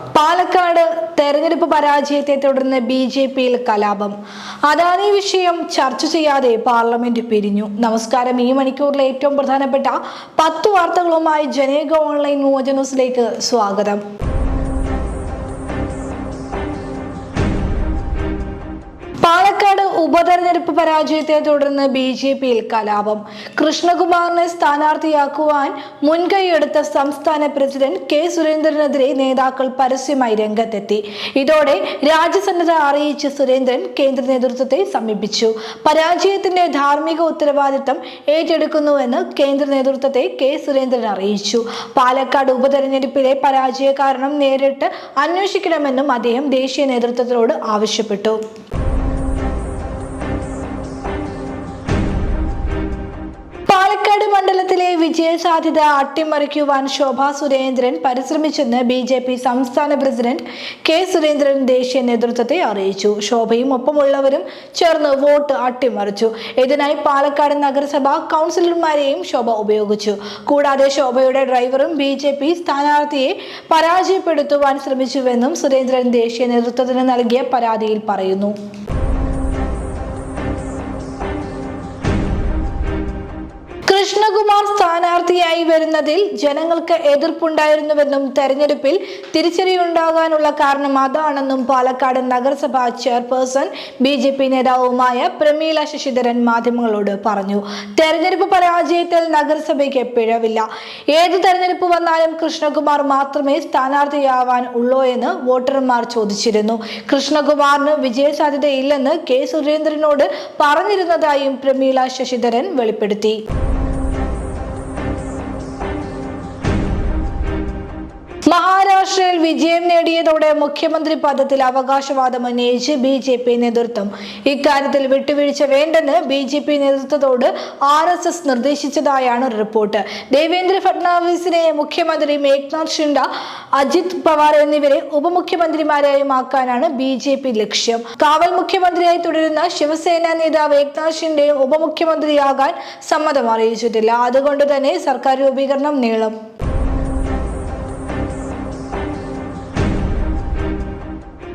പാലക്കാട് തെരഞ്ഞെടുപ്പ് പരാജയത്തെ തുടർന്ന് ബി ജെ പിയിൽ കലാപം. അദാനി വിഷയം ചർച്ച ചെയ്യാതെ പാർലമെന്റ് പിരിഞ്ഞു. നമസ്കാരം. ഈ മണിക്കൂറിലെ ഏറ്റവും പ്രധാനപ്പെട്ട പത്ത് വാർത്തകളുമായി ജനേക ഓൺലൈൻ മോജ ന്യൂസിലേക്ക് സ്വാഗതം. പാലക്കാട് ഉപതെരഞ്ഞെടുപ്പ് പരാജയത്തെ തുടർന്ന് ബി ജെ പിയിൽ കലാപം. കൃഷ്ണകുമാറിനെ സ്ഥാനാർത്ഥിയാക്കുവാൻ മുൻകൈയെടുത്ത സംസ്ഥാന പ്രസിഡന്റ് കെ സുരേന്ദ്രനെതിരെ നേതാക്കൾ പരസ്യമായി രംഗത്തെത്തി. ഇതോടെ രാജ്യസന്നദ്ധ അറിയിച്ച സുരേന്ദ്രൻ കേന്ദ്ര നേതൃത്വത്തെ സമീപിച്ചു. പരാജയത്തിന്റെ ധാർമ്മിക ഉത്തരവാദിത്തം ഏറ്റെടുക്കുന്നുവെന്ന് കേന്ദ്ര നേതൃത്വത്തെ കെ സുരേന്ദ്രൻ അറിയിച്ചു. പാലക്കാട് ഉപതെരഞ്ഞെടുപ്പിലെ പരാജയ കാരണം നേരിട്ട് അന്വേഷിക്കണമെന്നും അദ്ദേഹം ദേശീയ നേതൃത്വത്തിനോട് ആവശ്യപ്പെട്ടു. മണ്ഡലത്തിലെ വിജയസാധ്യത അട്ടിമറിക്കുവാൻ ശോഭാ സുരേന്ദ്രൻ പരിശ്രമിച്ചെന്ന് ബി ജെ പി സംസ്ഥാന പ്രസിഡന്റ് കെ സുരേന്ദ്രൻ ദേശീയ നേതൃത്വത്തെ അറിയിച്ചു. ശോഭയും ഒപ്പമുള്ളവരും ചേർന്ന് വോട്ട് അട്ടിമറിച്ചു. ഇതിനായി പാലക്കാട് നഗരസഭ കൗൺസിലർമാരെയും ശോഭ ഉപയോഗിച്ചു. കൂടാതെ ശോഭയുടെ ഡ്രൈവറും ബി ജെ പി സ്ഥാനാർത്ഥിയെ പരാജയപ്പെടുത്തുവാൻ ശ്രമിച്ചുവെന്നും സുരേന്ദ്രൻ ദേശീയ നേതൃത്വത്തിന് നൽകിയ പരാതിയിൽ പറയുന്നു. കൃഷ്ണകുമാർ സ്ഥാനാർത്ഥിയായി വരുന്നതിൽ ജനങ്ങൾക്ക് എതിർപ്പുണ്ടായിരുന്നുവെന്നും തെരഞ്ഞെടുപ്പിൽ തിരിച്ചടിയുണ്ടാകാനുള്ള കാരണം അതാണെന്നും പാലക്കാട് നഗരസഭാ ചെയർപേഴ്സൺ ബി ജെ പി നേതാവുമായ പ്രമീല ശശിധരൻ മാധ്യമങ്ങളോട് പറഞ്ഞു. തെരഞ്ഞെടുപ്പ് പരാജയത്തിൽ നഗരസഭയ്ക്ക് പിഴവില്ല. ഏത് തെരഞ്ഞെടുപ്പ് വന്നാലും കൃഷ്ണകുമാർ മാത്രമേ സ്ഥാനാർത്ഥിയാവാൻ ഉള്ളൂ എന്ന് വോട്ടർമാർ ചോദിച്ചിരുന്നു. കൃഷ്ണകുമാറിന് വിജയസാധ്യതയില്ലെന്ന് കെ സുരേന്ദ്രനോട് പറഞ്ഞിരുന്നതായും പ്രമീല ശശിധരൻ വെളിപ്പെടുത്തി. വിജയം നേടിയതോടെ മുഖ്യമന്ത്രി പദത്തിൽ അവകാശവാദം ഉന്നയിച്ച് ബി ജെ പി നേതൃത്വം. ഇക്കാര്യത്തിൽ വിട്ടുവീഴ്ച വേണ്ടെന്ന് ബി ജെ പി നേതൃത്വത്തോട് ആർ എസ് എസ് നിർദ്ദേശിച്ചതായാണ് റിപ്പോർട്ട്. ദേവേന്ദ്ര ഫഡ്നാവിസിനെ മുഖ്യമന്ത്രി മേഘ്നാഥ് ഷിൻഡ അജിത് പവാർ എന്നിവരെ ഉപമുഖ്യമന്ത്രിമാരായും ആക്കാനാണ് ബി ജെ പി ലക്ഷ്യം. കാവൽ മുഖ്യമന്ത്രിയായി തുടരുന്ന ശിവസേന നേതാവ് ഏക്നാഥ് ഷിൻഡെയും ഉപമുഖ്യമന്ത്രിയാകാൻ സമ്മതം അറിയിച്ചിട്ടില്ല. അതുകൊണ്ട് തന്നെ സർക്കാർ രൂപീകരണം നീളും.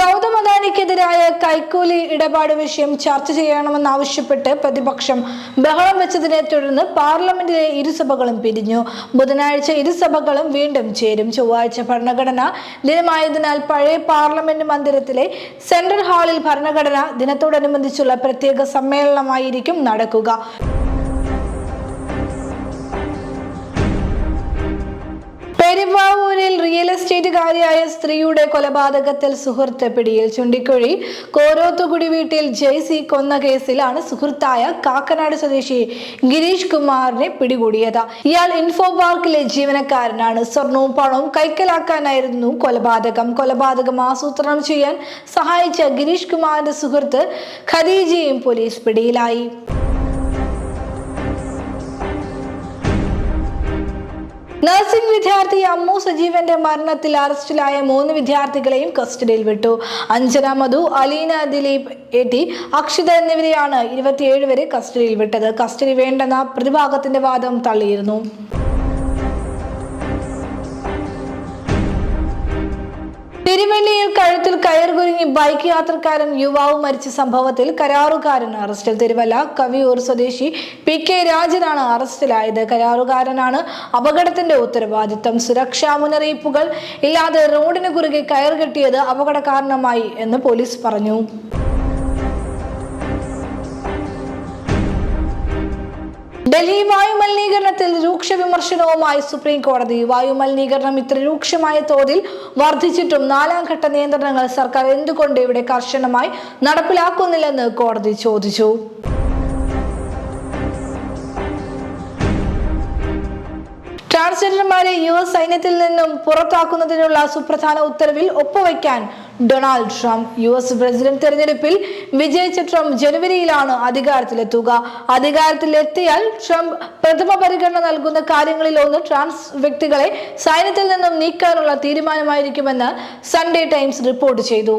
ഗൗതം അദാനിക്കെതിരായ കൈക്കൂലി ഇടപാട് വിഷയം ചർച്ച ചെയ്യണമെന്നാവശ്യപ്പെട്ട് പ്രതിപക്ഷം ബഹളം വെച്ചതിനെ തുടർന്ന് പാർലമെന്റിലെ ഇരുസഭകളും പിരിഞ്ഞു. ബുധനാഴ്ച ഇരുസഭകളും വീണ്ടും ചേരും. ചൊവ്വാഴ്ച ഭരണഘടന ദിനമായതിനാൽ പഴയ പാർലമെന്റ് മന്ദിരത്തിലെ സെൻട്രൽ ഹാളിൽ ഭരണഘടന ദിനത്തോടനുബന്ധിച്ചുള്ള പ്രത്യേക സമ്മേളനമായിരിക്കും നടക്കുക. പെരുമ്പാവൂരിൽ റിയൽ എസ്റ്റേറ്റ് കാര്യായ സ്ത്രീയുടെ കൊലപാതകത്തിൽ സുഹൃത്ത് പിടിയിൽ ചുണ്ടിക്കുഴി. കോരോത്തുകുടി വീട്ടിൽ ജെയ്സി കൊന്ന കേസിലാണ് സുഹൃത്തായ കാക്കനാട് സ്വദേശി ഗിരീഷ് കുമാറിനെ പിടികൂടിയത്. ഇയാൾ ഇൻഫോ പാർക്കിലെ ജീവനക്കാരനാണ്. സ്വർണവും പണവും കൈക്കലാക്കാനായിരുന്നു കൊലപാതകം. കൊലപാതകം ആസൂത്രണം ചെയ്യാൻ സഹായിച്ച ഗിരീഷ് കുമാറിന്റെ സുഹൃത്ത് ഖദീജയും പോലീസ് പിടിയിലായി. നഴ്സിംഗ് വിദ്യാർത്ഥി അമ്മു സജീവന്റെ മരണത്തിൽ അറസ്റ്റിലായ മൂന്ന് വിദ്യാർത്ഥികളെയും കസ്റ്റഡിയിൽ വിട്ടു. അഞ്ജന മധു അലീന ദിലീപ് എട്ടി അക്ഷിത എന്നിവരെയാണ് ഇരുപത്തിയേഴ് വരെ കസ്റ്റഡിയിൽ വിട്ടത്. കസ്റ്റഡി വേണ്ടെന്ന പ്രതിഭാഗത്തിന്റെ വാദം തള്ളിയിരുന്നു. തിരുവല്ലയിൽ കഴുത്തിൽ കയറുകുരുങ്ങി ബൈക്ക് യാത്രക്കാരൻ യുവാവ് മരിച്ച സംഭവത്തിൽ കരാറുകാരൻ അറസ്റ്റിൽ. തിരുവല്ല കവിയൂർ സ്വദേശി പി കെ രാജനാണ് അറസ്റ്റിലായത്. കരാറുകാരനാണ് അപകടത്തിന്റെ ഉത്തരവാദിത്തം സുരക്ഷാ മുന്നറിയിപ്പുകൾ ഇല്ലാതെ റോഡിന് കുറുകെ കയർ കെട്ടിയത് അപകട കാരണമായി എന്ന് പോലീസ് പറഞ്ഞു. ഡൽഹി വായു മലിനീകരണത്തിൽ രൂക്ഷ വിമർശനവുമായി സുപ്രീം കോടതി വായു മലിനീകരണം ഇത്ര രൂക്ഷമായ തോതിൽ വർദ്ധിച്ചിട്ടും നാലാം ഘട്ട നിയന്ത്രണങ്ങൾ സർക്കാർ എന്തുകൊണ്ട് ഇവിടെ കർശനമായി നടപ്പിലാക്കുന്നില്ലെന്ന് കോടതി ചോദിച്ചു. ട്രാൻസ്ജെൻഡർമാരെ യു എസ് സൈന്യത്തിൽ നിന്നും പുറത്താക്കുന്നതിനുള്ള സുപ്രധാന ഉത്തരവിൽ ഒപ്പുവയ്ക്കാൻ Donald Trump U S president തെരഞ്ഞെടുപ്പിൽ വിജയിച്ച ട്രംപ് ജനുവരിയിലാണ് അധികാരത്തിലെത്തുക. അധികാരത്തിലെത്തിയാൽ ട്രംപ് പ്രഥമ പരിഗണന നൽകുന്ന കാര്യങ്ങളിൽ ഒന്ന് ട്രാൻസ് വ്യക്തികളെ സൈന്യത്തിൽ നിന്നും നീക്കാനുള്ള തീരുമാനമായിരിക്കുമെന്ന് സൺഡേ ടൈംസ് റിപ്പോർട്ട് ചെയ്തു.